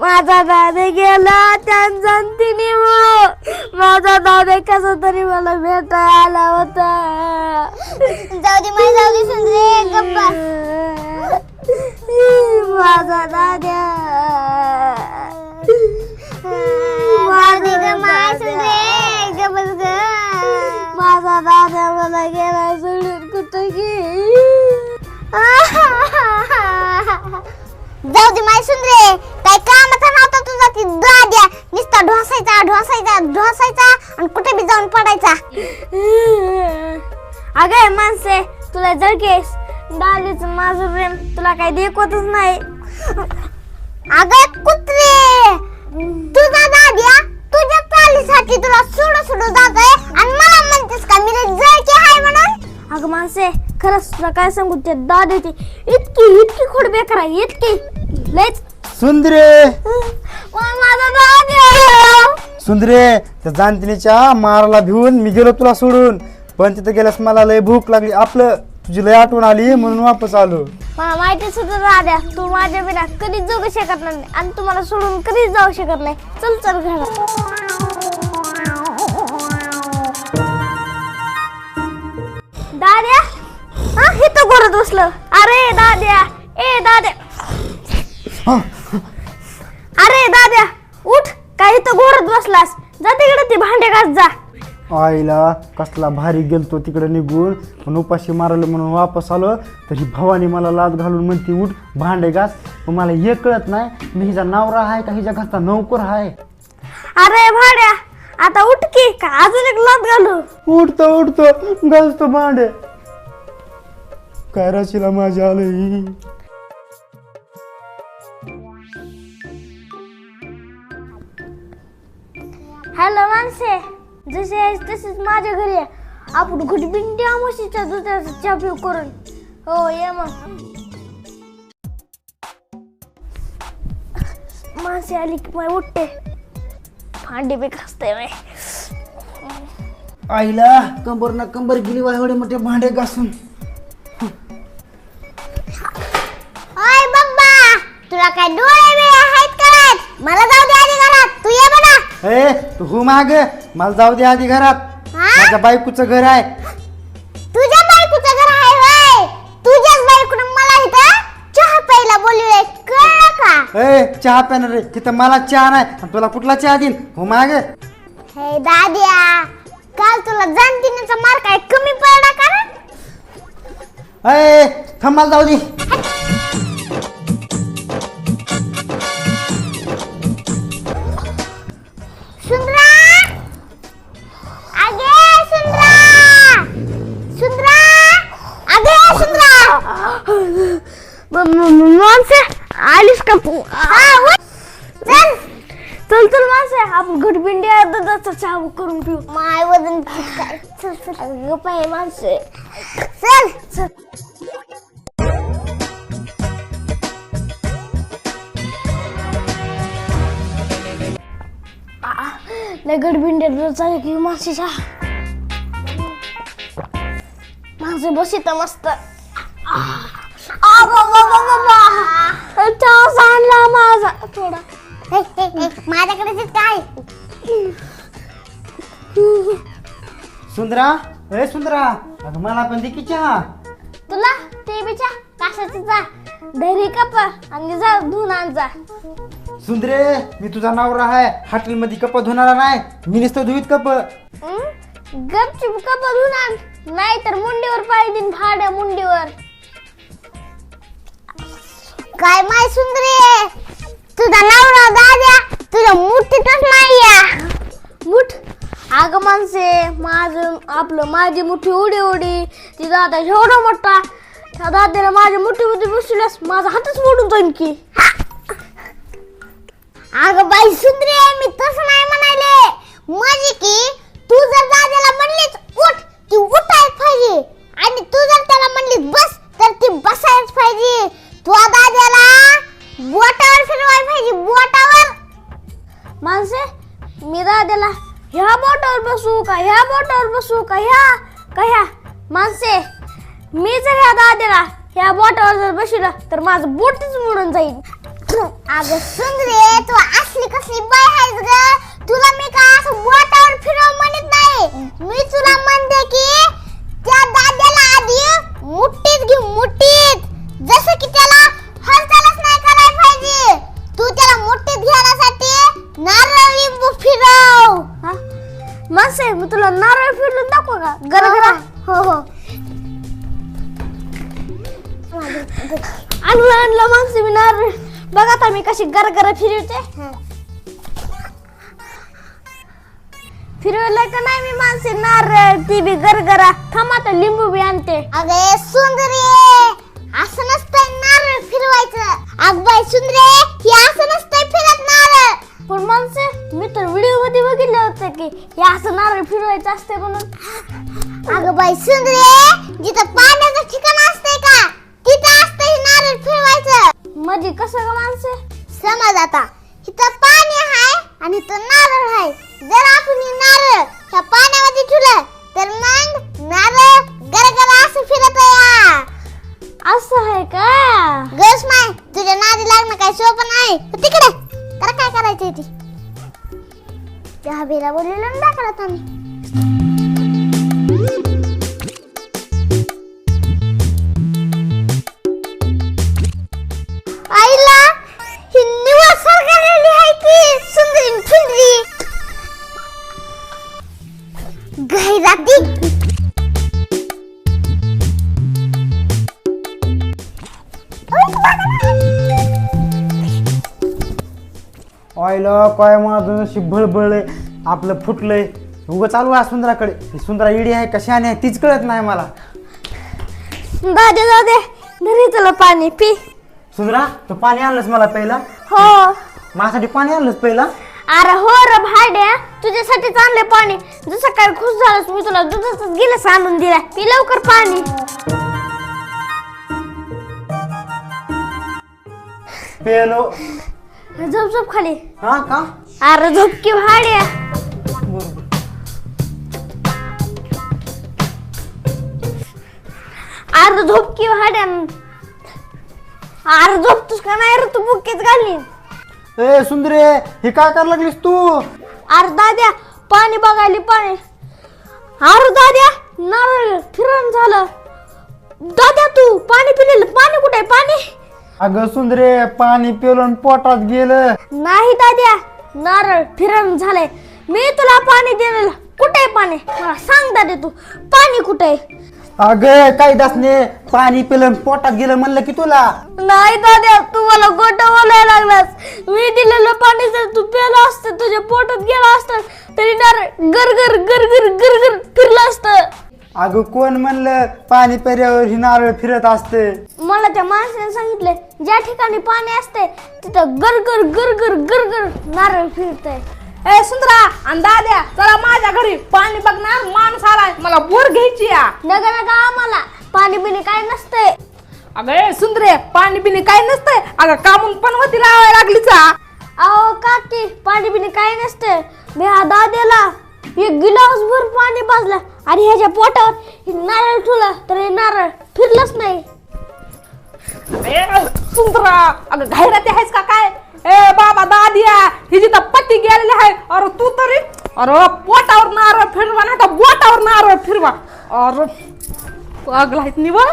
माझा दादा गेला त्यांचा तिने माझा दादा कसा तरी मला भेटायला आला होता. जाऊ दे माय जाऊ दे सुंदरे गप्पा माझा दादा. माझा दादा. मला गेला सोडून कुठं गे जाऊ दे माय सुंदरे काय कामाचा नव्हता तुझा ती दाद्या नुसता ढोसायचा ढोसायचा ढोसायचा आणि कुठे बी जाऊन पडायचा. अगं माणसे तुला जर केस डालीच माझं प्रेम तुला काही देखवतच नाही. अगं कुत्रे! तुझा दाद्या तुझ्या चालीसाठी तुला सोडू सोडू जात आहे आणि मला म्हणतेस का मी जळकी आहे म्हणून? अगं माणसे खरंच तुला काय सांगू ते दादी इतकी इतकी खोड बेकार आहे इतकी. लयच. सुंदरे! माझा दादा! सुंदरे त्या जाणतिनीच्या माराला भिवून मी गेलो तुला सोडून. पण तिथं गेल्यास मला लय भूक लागली. आपलं तुझी लय आठवण आली म्हणून वापस आलो. मला माहितीच होतं तू माझ्या बिना कधीच जगू शकत नाही. आणि तुम्हाला सोडून कधीच जाऊ शकत नाही. चल चल घरात. दाद्या? हा इथं घोरत बसलं. अरे दाद्या. ए दाद्या. हा, अरे दाद्या. उठ. काय इथं घोरत बसलास. जा तिकडे ती भांडे घास जा. आईला कसला भारी गेलतो तिकडे निघून. पण उपाशी मारलं म्हणून वापस आलो तर भवानी मला लाद घालून म्हणते उठ भांडे घास. पण मला हे कळत नाही मी हिचा नवरा आहे का हिच्या घरचा नौकर आहे अरे भाड्या आता उठ की का अजून एक लात घालू? उठतो उठतो घालतो भांडे. काय राशीला माझ्या आलं हॅलो माणसे जसे आहेस तसेच माझ्या घरी आहे आपण घुट बिंड्या म्हशीच्या दुधाचा चहा पिऊ करून हो ये मग माणसे आली की मग उठते फांडी बी घासते बाई. आईला कंबर ना कंबर गेली वाय एवढे मोठे भांडे घासून तू हो माग. मला जाऊ दे आधी घरात. हा? माझ्या बायकोचं घर आहे. तुझ्या बायकोचं घर आहे तुझ्याच बायकोनं मला इथं चहा प्यायला बोलवलंय. कळलं का? ए चहा प्यानं रे. तिथं मला चहा नाही. आणि तुला कुठला चहा देईन? हो माग. हे दाद्या काल तुला जानतीनेचा मार काय कमी पडला का रे? ए थांब मला जाऊ दे. माणसे आलीस का. चल चल चल माणसे आपण घुट बिंड्या दुधाचा चहा करून पिऊ माय वजन काय चल चल अगं पाय माणसे चल चल लय गडबिंड्या दुधाचा की माणसे बसित मस्त सांडला माझा थोडा माझ्याकडे काय सुंदरा ए सुंदरा अगं मला पण दे की चहा. तुला? ते बिचा काशाची जा धैर्य कप आणि जा धुवून आण जा. सुंदरे मी तुझा नवरा आहे. हॉटेलमध्ये कप धुणारा नाही. मी नुसतं धुईत कप? गपचूप कप धुवून आण. नाही तर मुंडीवर पाय दिन भाड्या मुंडीवर. काय माय सुंदरी तुझा नवरा दाद्या तुझ्या मुठीतच नाही या मुठ? अगं माणसे माझं आपलं माझी मुठी उडी उडी. ती दादा एवढा मोठा. त्या दाद्याला माझ्या मुठीमध्ये बसल्यास माझा हातच मोडून जाईल की. अगं बाई सुंदरी मी तसं नाही म्हणाले. म्हणजे की तू जर दाद्याला म्हणलीस उठ ती उठायच पाहिजे. आणि तू जर त्याला म्हणलीस बस तर ती बसायच पाहिजे. तू दाद्याला बोटावर फिरवाय पाहिजे बोटावर. माणसे मी दाद्याला ह्या बोटावर बसू का ह्या बोटावर बसू का ह्या का ह्या? माणसे मी जर ह्या दाद्याला ह्या बोटावर जर बसलं तर माझं बोटच मोडून जाईल. अगं सुंदरे तू असली कसली बाय आहेस ग. तुला मी का असं बोटावर फिर फिरलं दाखव का गरगरा हो हो. आणलं आणलं माणसे मी नारळ. बघा आता मी कशी गरगरा फिरवते. फिरवलं का नाही मी माणसे? नारळ ती बी गरगरा थांब आता लिंबू बी आणते. अगे सुंदरे असं नसतंय नारळ फिरवायचं. अग बाई सुंदरे फिरवायचं असते म्हणून. अगं बाई सुंदरे जिथं पाण्याचं ठिकाण असतंय का तिथं असतंय हे नारळ फिरवायचं. म्हणजे कसं का माणसे? समज आता इथं पाणी आहे आणि इथं नारळ आहे. जर आपण हे नारळ ह्या पाण्यामध्ये ठेवलं तर मग नारळ गरगरा असं फिरत असं आहे का? गस माय तुझ्या नादी लागणं काय सोपं नाही. तिकडे तर काय करायचंय ती? हबीला बोललेलं दाखवत आम्ही ऑइल काय माझं नशीब भळबळलंय आपलं फुटलंय. उगं चालू आहे सुंदराकडे. ही सुंदरा इडी आहे कशाने आहे तीच कळत नाही मला. दादे दादे घरी तुला पाणी पी. सुंदरा तू पाणी आणलंस मला पहिला हो. माझ्यासाठी पाणी आणलंस पहिला अरे हो र भाड्या तुझ्यासाठी आणले पाणी. जसं काय खुश झालंस मी तुला दुधाचाच गिलास आणून दिला पी लवकर पाणी. पेलो. झोप झोप खाली. हा का? अरे झोप की भाड्या अरे झोप की भाड्या अरे झोपतोस का नाही रे तू बुकेच घाली ए सुंदरे हे काय करायला लागलीस तू? अरे दाद्या पाणी बघायली पाणी. अरे दाद्या नारळ फिरण झालं. दाद्या तू पाणी पिलेलं पाणी कुठे पाणी? अगं सुंदरे पाणी पेलो आणि पोटात गेलं. नाही दाद्या नारळ फिरण झालंय. मी तुला पाणी दिलेलं कुठे आहे पाणी? मला सांग दाद्या तू पाणी कुठे आहे? अगं काही दासने पाणी पेलं आणि पोटात गेलं म्हणलं की तुला. नाही दाद्या तू मला गोट बोलायला लागलास. मी दिलेलं पाणी जर तू प्यालं असतं तुझ्या पोटात गेलं असतं तरी नारळ गरगर गरगर गरगर फिरलं असतं. अगं कोण म्हणलं पाणी पेऱ्यावर ही नारळ फिरत असते? मला त्या माणसाने सांगितले ज्या ठिकाणी पाणी असते तिथं गरगर गरगर गरगर नारळ फिरतय. ए सुंदरा आणि दाद्या चला माझ्या घरी पाणी बघणार माणूस आलाय. मला बोर घ्यायची या. नका नका आम्हाला. पाणी बिणी काय नसतंय. अगं ए सुंदरे पाणी बिणी काय नसतंय. अगं कामून पण होती लावायला लागली चा अहो काकी पाणी बिणी काय नसतंय. मी हा दाद्याला एक गिलास भर पाणी भाजला आणि ह्याच्या पोटावर हे नारळ ठेवला तर हे नारळ फिरलंच नाही. ए, सुंदरा अगं घाईराती आहेस का काय? ए बाबा दादिया ही जिथं पती गेलेली आहे अरे तू तरी अरे पोटावर नारळ फिरवा नाही तर बोटावर नारळ फिरवा. अरे पागल आहेत निवड.